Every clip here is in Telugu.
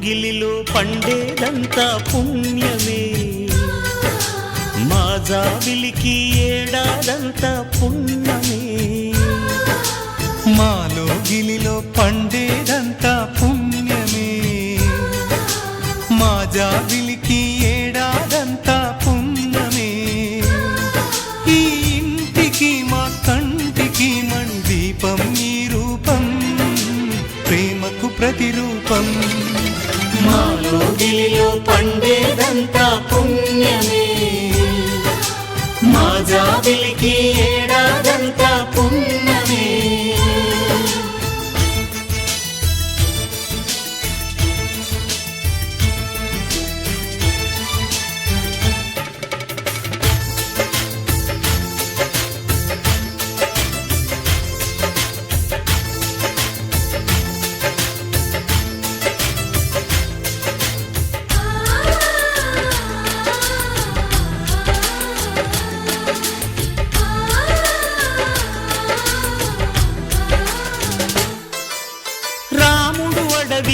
లోగిలిలో పండేదంతా పుణ్యమే. మా జాబిలికి ఏడాదంతా పుణ్యమే. మాలో గిలిలో పండేదంతా పుణ్యమే. మా జాబిలికి ఏడాదంతా పుణ్యమే. ఈ ఇంటికి మా కంటికి మణి దీపం ఈ రూపం ప్రేమకు ప్రతిరూపం. మాలో లోగిలిలో పండే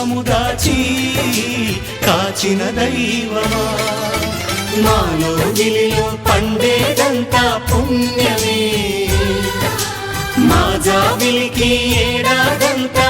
కడుపున దాచి కాచిన దైవమా? మాలో గిలిలో పండేదంతా పుణ్యమే. మా జాబిలికి ఏడాదంతా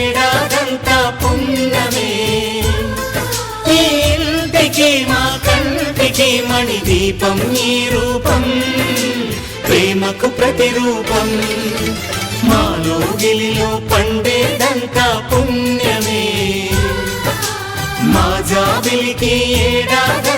దీపం నీ రూపం ప్రేమకు ప్రతిరూపం. మాలో గిలిలో పండేదంతా పుణ్యమే. మా జాబిలికి ఏడాది